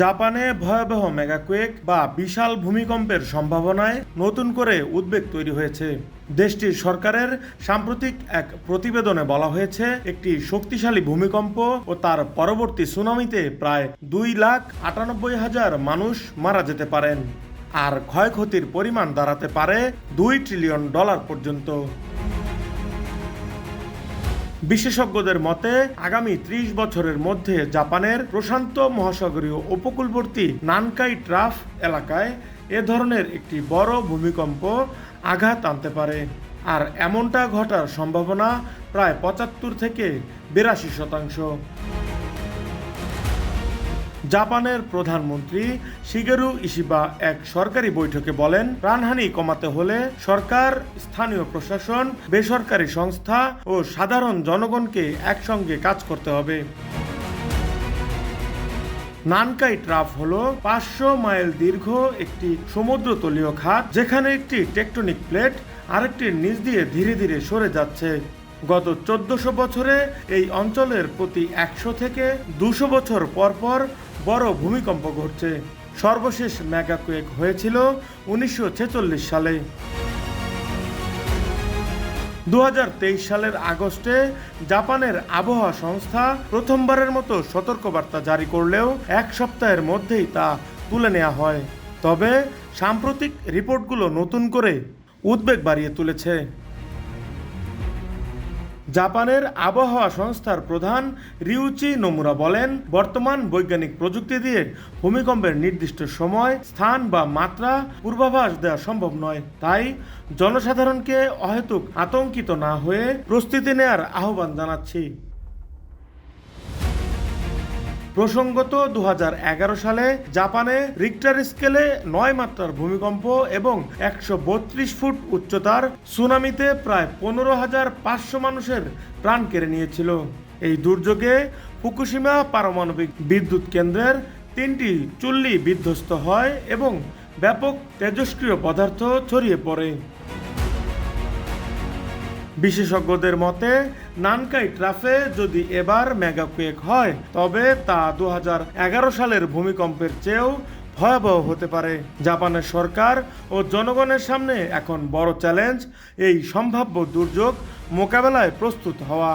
জাপানে ভয়াবহ মেগাকুয়েক বা বিশাল ভূমিকম্পের সম্ভাবনায় নতুন করে উদ্বেগ তৈরি হয়েছে। দেশটির সরকারের সাম্প্রতিক এক প্রতিবেদনে বলা হয়েছে, একটি শক্তিশালী ভূমিকম্প ও তার পরবর্তী সুনামিতে প্রায় দুই লাখ আটানব্বই হাজার মানুষ মারা যেতে পারেন। আর ক্ষয়ক্ষতির পরিমাণ দাঁড়াতে পারে দুই ট্রিলিয়ন ডলার পর্যন্ত। বিশেষজ্ঞদের মতে, আগামী ত্রিশ বছরের মধ্যে জাপানের প্রশান্ত মহাসাগরীয় উপকূলবর্তী নানকাই ট্রাফ এলাকায় এ ধরনের একটি বড় ভূমিকম্প আঘাত আনতে পারে। আর এমনটা ঘটার সম্ভাবনা প্রায় পঁচাত্তর থেকে বিরাশি শতাংশ। জাপানের প্রধানমন্ত্রী শিগেরু ইশিবা এক সরকারি বৈঠকে বলেন, প্রাণহানি কমাতে হলে সরকার, স্থানীয় প্রশাসন, বেসরকারি সংস্থা ও সাধারণ জনগণকে একসঙ্গে কাজ করতে হবে। নানকাই ট্রাফ হলো পাঁচশো মাইল দীর্ঘ একটি সমুদ্রতলীয় খাত, যেখানে একটি টেকটনিক প্লেট আরেকটির নিচ দিয়ে ধীরে ধীরে সরে যাচ্ছে। গত চোদ্দশো বছরে এই অঞ্চলের প্রতি একশো থেকে দুশো বছর পর পর বড় ভূমিকম্প ঘটছে। সর্বশেষ মেগাকুয়েক হয়েছিল উনিশশো ছেচল্লিশ সালে। দু হাজার তেইশ সালের আগস্টে জাপানের আবহাওয়া সংস্থা প্রথমবারের মতো সতর্কবার্তা জারি করলেও এক সপ্তাহের মধ্যেই তা তুলে নেওয়া হয়। তবে সাম্প্রতিক রিপোর্টগুলো নতুন করে উদ্বেগ বাড়িয়ে তুলেছে। জাপানের আবহাওয়া সংস্থার প্রধান রিউচি নোমুরা বলেন, বর্তমান বৈজ্ঞানিক প্রযুক্তি দিয়ে ভূমিকম্পের নির্দিষ্ট সময়, স্থান বা মাত্রা পূর্বাভাস দেওয়া সম্ভব নয়। তাই জনসাধারণকে অহেতুক আতঙ্কিত না হয়ে প্রস্তুতি নেয়ার আহ্বান জানাচ্ছি। প্রসঙ্গত দু হাজার এগারো সালে জাপানে রিক্টার স্কেলে নয় মাত্রার ভূমিকম্প এবং একশো বত্রিশ ফুট উচ্চতার সুনামিতে প্রায় পনেরো হাজার পাঁচশো মানুষের প্রাণ কেড়ে নিয়েছিল। এই দুর্যোগে ফুকুশিমা পারমাণবিক বিদ্যুৎ কেন্দ্রের তিনটি চুল্লি বিধ্বস্ত হয় এবং ব্যাপক তেজস্ক্রিয় পদার্থ ছড়িয়ে পড়ে। বিশেষজ্ঞদের মতে, নানকাই ট্রাফে যদি এবার মেগাকুয়েক হয়, তবে তা দু হাজার এগারো সালের ভূমিকম্পের চেয়েও ভয়াবহ হতে পারে। জাপানের সরকার ও জনগণের সামনে এখন বড় চ্যালেঞ্জ, এই সম্ভাব্য দুর্যোগ মোকাবেলায় প্রস্তুত হওয়া।